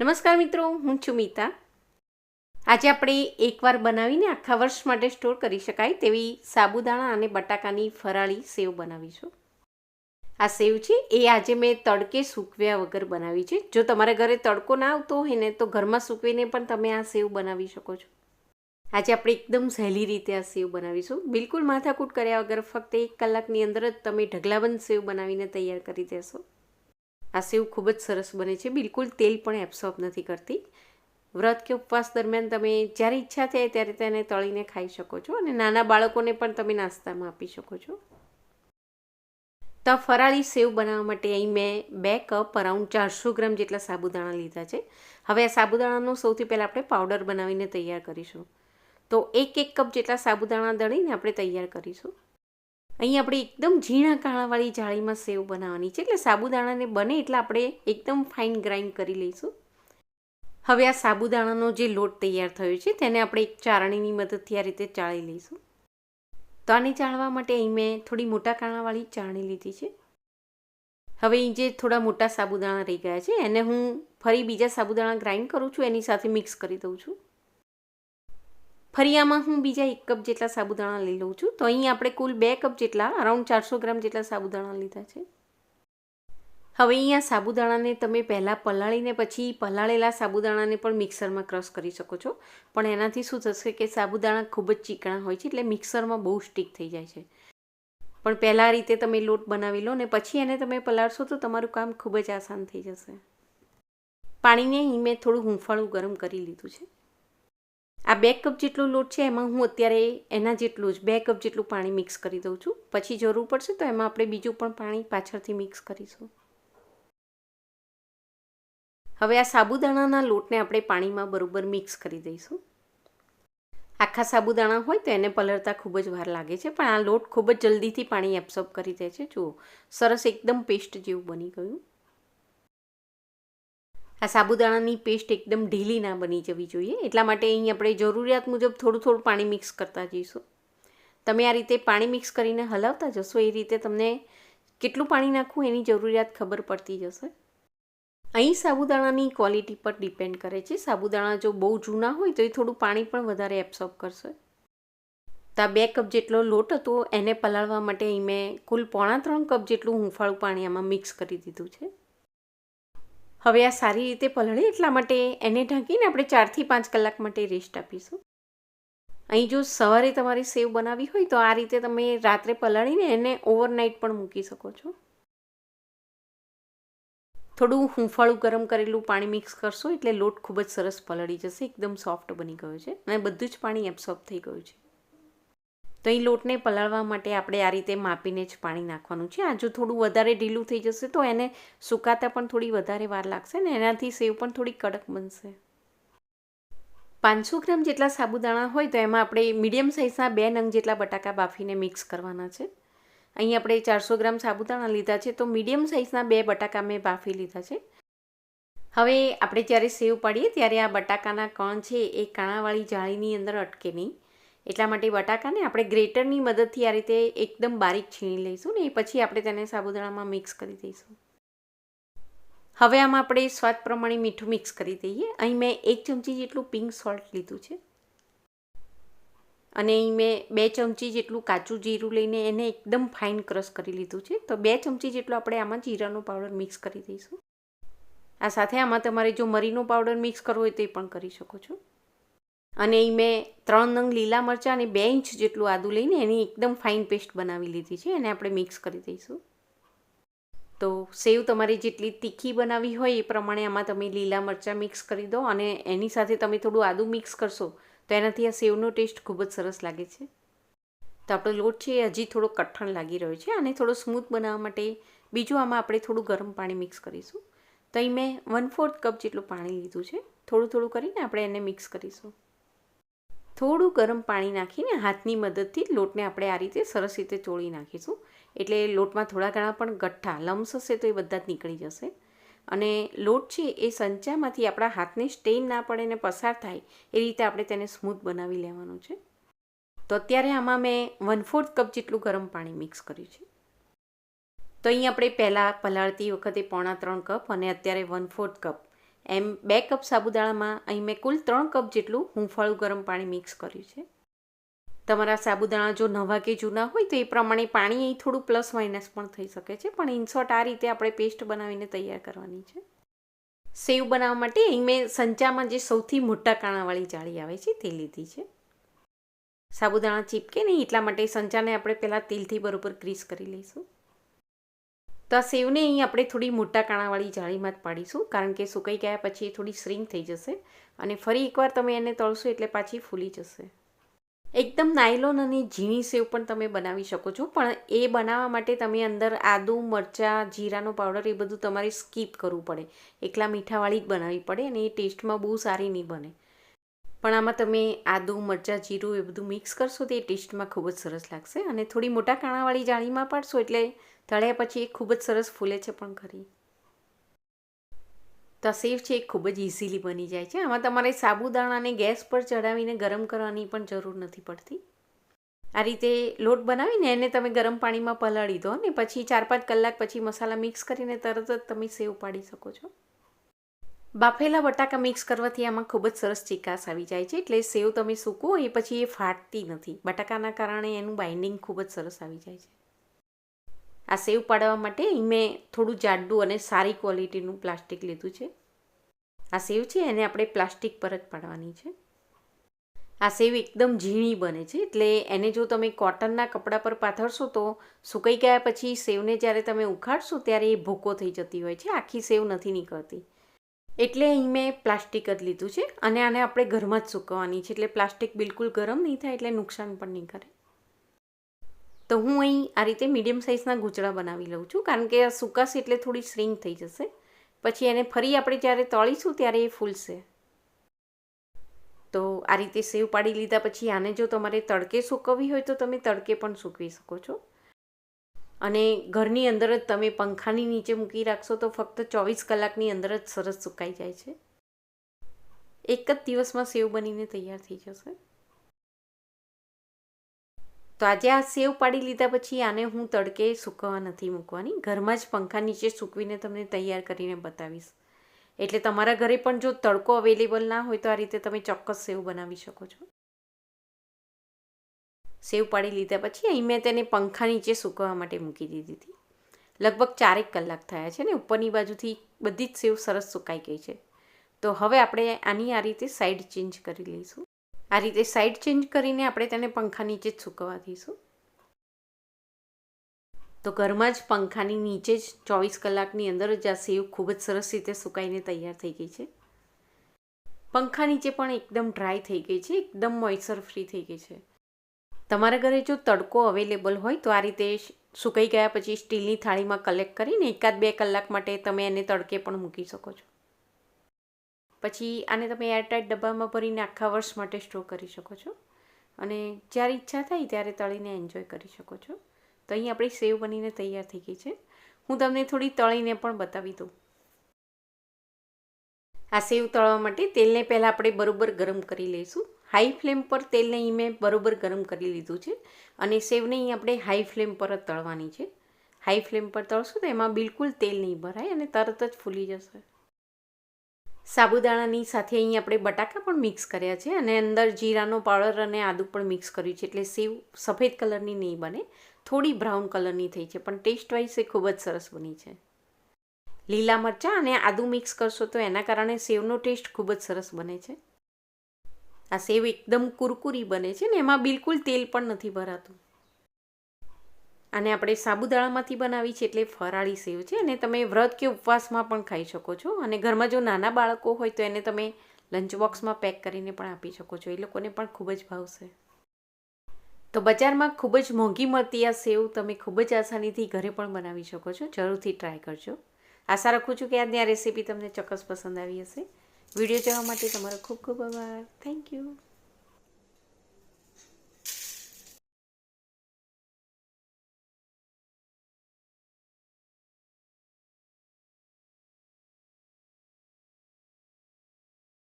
નમસ્કાર મિત્રો, હું છું મીતા. આજે આપણે એકવાર બનાવીને આખા વર્ષ માટે સ્ટોર કરી શકાય તેવી સાબુદાણા અને બટાકાની ફરાળી સેવ બનાવીશું. આ સેવ છે, એ આજે મેં તડકે સૂકવ્યા વગર બનાવી છે. જો તમારા ઘરે તડકો ના આવતો હોય ને, તો ઘરમાં સૂકવીને પણ તમે આ સેવ બનાવી શકો છો. આજે આપણે એકદમ સહેલી રીતે આ સેવ બનાવીશું. બિલકુલ માથાકૂટ કર્યા વગર ફક્ત એક કલાકની અંદર જ તમે ઢગલાબંધ સેવ બનાવીને તૈયાર કરી દેશો. આ સેવ ખૂબ જ સરસ બને છે. બિલકુલ તેલ પણ એબ્સોર્બ નથી કરતી. વ્રત કે ઉપવાસ દરમિયાન તમે જ્યારે ઈચ્છા થાય ત્યારે તેને તળીને ખાઈ શકો છો અને નાના બાળકોને પણ તમે નાસ્તામાં આપી શકો છો. તો ફરાળી સેવ બનાવવા માટે અહીં મેં બે કપ અરાઉન્ડ ચારસો ગ્રામ જેટલા સાબુદાણા લીધા છે. હવે આ સાબુદાણાનો સૌથી પહેલાં આપણે પાવડર બનાવીને તૈયાર કરીશું. તો એક એક કપ જેટલા સાબુદાણા દળીને આપણે તૈયાર કરીશું. અહીં આપણે એકદમ ઝીણા કાણાવાળી જાળીમાં સેવ બનાવવાની છે. એટલે સાબુદાણાને બને એટલે આપણે એકદમ ફાઇન ગ્રાઇન્ડ કરી લઈશું. હવે આ સાબુદાણાનો જે લોટ તૈયાર થયો છે તેને આપણે એક ચારણીની મદદથી આ રીતે ચાળી લઈશું. તો આને ચાળવા માટે અહીં મેં થોડી મોટા કાણાવાળી ચાળણી લીધી છે. હવે અહીં જે થોડા મોટા સાબુદાણા રહી ગયા છે એને હું ફરી બીજા સાબુદાણા ગ્રાઇન્ડ કરું છું, એની સાથે મિક્સ કરી દઉં છું. ફરી આમાં હું બીજા એક કપ જેટલા સાબુદાણા લઈ લઉં છું. તો અહીં આપણે કુલ બે કપ જેટલા, અરાઉન્ડ ચારસો ગ્રામ જેટલા સાબુદાણા લીધા છે. હવે અહીંયા સાબુદાણાને તમે પહેલાં પલાળીને પછી પલાળેલા સાબુદાણાને પણ મિક્સરમાં ક્રશ કરી શકો છો. પણ એનાથી શું થશે કે સાબુદાણા ખૂબ જ ચીકણા હોય છે, એટલે મિક્સરમાં બહુ સ્ટીક થઈ જાય છે. પણ પહેલાં રીતે તમે લોટ બનાવી લો ને પછી એને તમે પલાળશો તો તમારું કામ ખૂબ જ આસાન થઈ જશે. પાણીને અહીં મેં થોડું હુંફાળું ગરમ કરી લીધું છે. આ બે કપ જેટલો લોટ છે, એમાં હું અત્યારે એના જેટલું જ બે કપ જેટલું પાણી મિક્સ કરી દઉં છું. પછી જરૂર પડશે તો એમાં આપણે બીજું પણ પાણી પાછળથી મિક્સ કરીશું. હવે આ સાબુદાણાના લોટને આપણે પાણીમાં બરોબર મિક્સ કરી દઈશું. આખા સાબુદાણા હોય તો એને પલળતા ખૂબ જ વાર લાગે છે, પણ આ લોટ ખૂબ જ જલ્દીથી પાણી એબ્સોર્બ કરી દે છે. જુઓ, સરસ એકદમ પેસ્ટ જેવું બની ગયું. આ સાબુદાણાની પેસ્ટ એકદમ ઢીલી ના બની જવી જોઈએ. એટલા માટે અહીં આપણે જરૂરિયાત મુજબ થોડું થોડું પાણી મિક્સ કરતા જઈશું. તમે આ રીતે પાણી મિક્સ કરીને હલાવતા જશો, એ રીતે તમને કેટલું પાણી નાખવું એની જરૂરિયાત ખબર પડતી જશે. અહીં સાબુદાણાની ક્વોલિટી પર ડિપેન્ડ કરે છે. સાબુદાણા જો બહુ જૂના હોય તો એ થોડું પાણી પણ વધારે એબ્સોર્બ કરશે. તો આ બે કપ જેટલો લોટ હતો, એને પલાળવા માટે અહીં મેં કુલ પોણા ત્રણ કપ જેટલું હુંફાળું પાણી આમાં મિક્સ કરી દીધું છે. હવે આ સારી રીતે પલળે એટલા માટે એને ઢાંકીને આપણે ચારથી પાંચ કલાક માટે રેસ્ટ આપીશું. અહીં જો સવારે તમારે સેવ બનાવી હોય તો આ રીતે તમે રાત્રે પલાળીને એને ઓવરનાઇટ પણ મૂકી શકો છો. થોડું હુંફાળું ગરમ કરેલું પાણી મિક્સ કરશો એટલે લોટ ખૂબ જ સરસ પલળી જશે, એકદમ સોફ્ટ બની ગયો છે અને બધું જ પાણી એબ્સોર્બ થઈ ગયું છે. તો અહીં લોટને પલાળવા માટે આપણે આ રીતે માપીને જ પાણી નાખવાનું છે. આ જો થોડું વધારે ઢીલું થઈ જશે તો એને સુકાતા પણ થોડી વધારે વાર લાગશે ને એનાથી સેવ પણ થોડી કડક બનશે. પાંચસો ગ્રામ જેટલા સાબુદાણા હોય તો એમાં આપણે મીડિયમ સાઇઝના બે નંગ જેટલા બટાકા બાફીને મિક્સ કરવાના છે. અહીં આપણે ચારસો ગ્રામ સાબુદાણા લીધા છે તો મીડિયમ સાઇઝના બે બટાકા મેં બાફી લીધા છે. હવે આપણે જ્યારે સેવ પાડીએ ત્યારે આ બટાકાના કણ છે એ કાણાવાળી જાળીની અંદર અટકે નહીં. એટલા માટે બટાકાને આપણે ગ્રેટરની મદદથી આ રીતે એકદમ બારીક છીણી લઈશું ને એ પછી આપણે તેને સાબુદાણામાં મિક્સ કરી દઈશું. હવે આમાં આપણે સ્વાદ પ્રમાણે મીઠું મિક્સ કરી દઈએ. અહીં મેં એક ચમચી જેટલું પિંક સોલ્ટ લીધું છે. અને અહીં મેં બે ચમચી જેટલું કાચું જીરું લઈને એને એકદમ ફાઇન ક્રશ કરી લીધું છે. તો બે ચમચી જેટલું આપણે આમાં જીરાનો પાવડર મિક્સ કરી દઈશું. આ સાથે આમાં તમારે જો મરીનો પાવડર મિક્સ કરવો હોય તો એ પણ કરી શકો છો. અને એ મેં ત્રણ નંગ લીલા મરચાં અને બે ઇંચ જેટલું આદું લઈને એની એકદમ ફાઇન પેસ્ટ બનાવી લીધી છે એને આપણે મિક્સ કરી દઈશું. તો સેવ તમારી જેટલી તીખી બનાવી હોય એ પ્રમાણે આમાં તમે લીલા મરચાં મિક્સ કરી દો અને એની સાથે તમે થોડું આદું મિક્સ કરશો તો એનાથી આ સેવનો ટેસ્ટ ખૂબ જ સરસ લાગે છે. તો આપણો લોટ છે એ હજી થોડો કઠણ લાગી રહ્યો છે અને થોડો સ્મૂથ બનાવવા માટે બીજું આમાં આપણે થોડું ગરમ પાણી મિક્સ કરીશું. તો અહીં મેં વન ફોર્થ કપ જેટલું પાણી લીધું છે. થોડું થોડું કરીને આપણે એને મિક્સ કરીશું. થોડું ગરમ પાણી નાખીને હાથની મદદથી લોટને આપણે આ રીતે સરસ રીતે ચોળી નાખીશું. એટલે લોટમાં થોડા ઘણા પણ ગઠ્ઠા, લમ્સ હશે તો એ બધા જ નીકળી જશે. અને લોટ છે એ સંચામાંથી આપણા હાથને સ્ટેઇન ના પડે ને પસાર થાય, એ રીતે આપણે તેને સ્મૂથ બનાવી લેવાનું છે. તો અત્યારે આમાં મેં વન ફોર્થ કપ જેટલું ગરમ પાણી મિક્સ કર્યું છે. તો અહીં આપણે પહેલાં પલાળતી વખતે પોણા ત્રણ કપ અને અત્યારે વન ફોર્થ કપ એમ બે કપ સાબુદાણામાં અહીં મેં કુલ ત્રણ કપ જેટલું હુંફાળું ગરમ પાણી મિક્સ કર્યું છે. તમારા સાબુદાણા જો નવા કે જૂના હોય તો એ પ્રમાણે પાણી અહીં થોડું પ્લસ માઇનસ પણ થઈ શકે છે, પણ ઇનશોર્ટ આ રીતે આપણે પેસ્ટ બનાવીને તૈયાર કરવાની છે. સેવ બનાવવા માટે અહીં મેં સંચામાં જે સૌથી મોટા કાણાવાળી જાળી આવે છે તે લીધી છે. સાબુદાણા ચીપકે નહીં એટલા માટે સંચાને આપણે પહેલાં તેલથી બરોબર ગ્રીસ કરી લઈશું. તો આ સેવને અહીં આપણે થોડી મોટા કાણાવાળી જાળીમાં જ પાડીશું, કારણ કે સુકાઈ ગયા પછી એ થોડી શ્રિંક થઈ જશે અને ફરી એકવાર તમે એને તળશો એટલે પાછી ફૂલી જશે. એકદમ નાયલોન અને ઝીણી સેવ પણ તમે બનાવી શકો છો, પણ એ બનાવવા માટે તમે અંદર આદુ, મરચાં, જીરાનો પાવડર એ બધું તમારે સ્કીપ કરવું પડે. એકલા મીઠાવાળી જ બનાવવી પડે અને એ ટેસ્ટમાં બહુ સારી નહીં બને. પણ આમાં તમે આદુ, મરચાં, જીરું એ બધું મિક્સ કરશો તો એ ટેસ્ટમાં ખૂબ જ સરસ લાગશે અને થોડી મોટા કાણાવાળી જાળીમાં પાડશો એટલે તળ્યા પછી એ ખૂબ જ સરસ ફૂલે છે પણ ખરી. તો સેવ છે એ ખૂબ જ ઇઝીલી બની જાય છે. આમાં તમારે સાબુદાણાને ગેસ પર ચડાવીને ગરમ કરવાની પણ જરૂર નથી પડતી. આ રીતે લોટ બનાવીને એને તમે ગરમ પાણીમાં પલાળી દો ને પછી ચાર પાંચ કલાક પછી મસાલા મિક્સ કરીને તરત જ તમે સેવ પાડી શકો છો. બાફેલા બટાકા મિક્સ કરવાથી આમાં ખૂબ જ સરસ ચીકાસ આવી જાય છે. એટલે સેવ તમે સૂકો એ પછી એ ફાટતી નથી. બટાકાના કારણે એનું બાઇન્ડિંગ ખૂબ જ સરસ આવી જાય છે. આ સેવ પાડવા માટે મેં થોડું જાડું અને સારી ક્વોલિટીનું પ્લાસ્ટિક લીધું છે. આ સેવ છે, એને આપણે પ્લાસ્ટિક પર જ પાડવાની છે. આ સેવ એકદમ ઝીણી બને છે, એટલે એને જો તમે કોટનના કપડાં પર પાથરશો તો સુકાઈ ગયા પછી સેવને જ્યારે તમે ઉખાડશો ત્યારે એ ભૂકો થઈ જતી હોય છે, આખી સેવ નથી નીકળતી. એટલે અહીં મેં પ્લાસ્ટિક જ લીધું છે અને આને આપણે ઘરમાં જ સૂકવવાની છે, એટલે પ્લાસ્ટિક બિલકુલ ગરમ નહીં થાય, એટલે નુકસાન પણ નહીં કરે. તો હું અહીં આ રીતે મીડિયમ સાઇઝના ગૂંચળા બનાવી લઉં છું, કારણ કે આ સુકાશે એટલે થોડી શ્રિંક થઈ જશે. પછી એને ફરી આપણે જ્યારે તળીશું ત્યારે એ ફૂલશે. તો આ રીતે સેવ પાડી લીધા પછી આને જો તમારે તડકે સૂકવવી હોય તો તમે તડકે પણ સૂકવી શકો છો. અને ઘરની અંદર જ તમે પંખાની નીચે મૂકી રાખશો તો ફક્ત ચોવીસ કલાકની અંદર જ સરસ સુકાઈ જાય છે. એક જ દિવસમાં સેવ બનીને તૈયાર થઈ જશે. તો આજે આ સેવ પાડી લીધા પછી આને હું તડકે સૂકવવા નથી મૂકવાની. ઘરમાં જ પંખા નીચે સૂકવીને તમને તૈયાર કરીને બતાવીશ. એટલે તમારા ઘરે પણ જો તડકો અવેલેબલ ના હોય તો આ રીતે તમે ચોક્કસ સેવ બનાવી શકો છો. સેવ પાડી લીધા પછી અહીં મેં તેને પંખા નીચે સૂકવવા માટે મૂકી દીધી હતી. લગભગ ચારેક કલાક થયા છે ને ઉપરની બાજુથી બધી જ સેવ સરસ સુકાઈ ગઈ છે. તો હવે આપણે આની આ રીતે સાઈડ ચેન્જ કરી લઈશું. આ રીતે સાઈડ ચેન્જ કરીને આપણે તેને પંખા નીચે જ સૂકવવા દઈશું. તો ઘરમાં જ પંખાની નીચે જ ચોવીસ કલાકની અંદર જ આ સેવ ખૂબ જ સરસ રીતે સુકાઈને તૈયાર થઈ ગઈ છે. પંખા નીચે પણ એકદમ ડ્રાય થઈ ગઈ છે, એકદમ મોઇસર ફ્રી થઈ ગઈ છે. તમારા ઘરે જો તડકો અવેલેબલ હોય તો આ રીતે સુકાઈ ગયા પછી સ્ટીલની થાળીમાં કલેક્ટ કરીને એકાદ બે કલાક માટે તમે એને તડકે પણ મૂકી શકો છો. પછી આને તમે એરટાઇટ ડબ્બામાં ભરીને આખા વર્ષ માટે સ્ટોર કરી શકો છો. અને જ્યારે ઈચ્છા થાય ત્યારે તળીને એન્જોય કરી શકો છો. તો અહીં આપણી સેવ બનીને તૈયાર થઈ ગઈ છે. હું તમને થોડી તળીને પણ બતાવી દઉં. આ સેવ તળવા માટે તેલને પહેલાં આપણે બરોબર ગરમ કરી લઈશું. હાઈ ફ્લેમ પર તેલને અહીં મેં બરોબર ગરમ કરી લીધું છે. અને સેવને અહીં આપણે હાઈ ફ્લેમ પર જ તળવાની છે. હાઈ ફ્લેમ પર તળશું તો એમાં બિલકુલ તેલ નહીં ભરાય અને તરત જ ફૂલી જશે. સાબુદાણાની સાથે અહીં આપણે બટાકા પણ મિક્સ કર્યા છે અને અંદર જીરાનો પાવડર અને આદું પણ મિક્સ કર્યું છે. એટલે સેવ સફેદ કલરની નહીં બને, થોડી બ્રાઉન કલરની થઈ છે, પણ ટેસ્ટ વાઇઝ એ ખૂબ જ સરસ બની છે. લીલા મરચાં અને આદું મિક્સ કરશો તો એના કારણે સેવનો ટેસ્ટ ખૂબ જ સરસ બને છે. આ સેવ એકદમ કુરકુરી બને છે ને એમાં બિલકુલ તેલ પણ નથી ભરાતું. અને આપણે સાબુદાણામાંથી બનાવી છે એટલે ફરાળી સેવ છે અને તમે વ્રત કે ઉપવાસમાં પણ ખાઈ શકો છો. અને ઘરમાં જો નાના બાળકો હોય તો એને તમે લંચ બોક્સમાં પેક કરીને પણ આપી શકો છો. એ લોકોને પણ ખૂબ જ ભાવશે. તો બજારમાં ખૂબ જ મોંઘી મળતી આ સેવ તમે ખૂબ જ આસાનીથી ઘરે પણ બનાવી શકો છો. જરૂરથી ટ્રાય કરજો. આશા રાખું છું કે આજની આ રેસીપી તમને ચોક્કસ પસંદ આવી હશે. વીડિયો જોવા માટે તમારો ખૂબ ખૂબ આભાર. Thank you.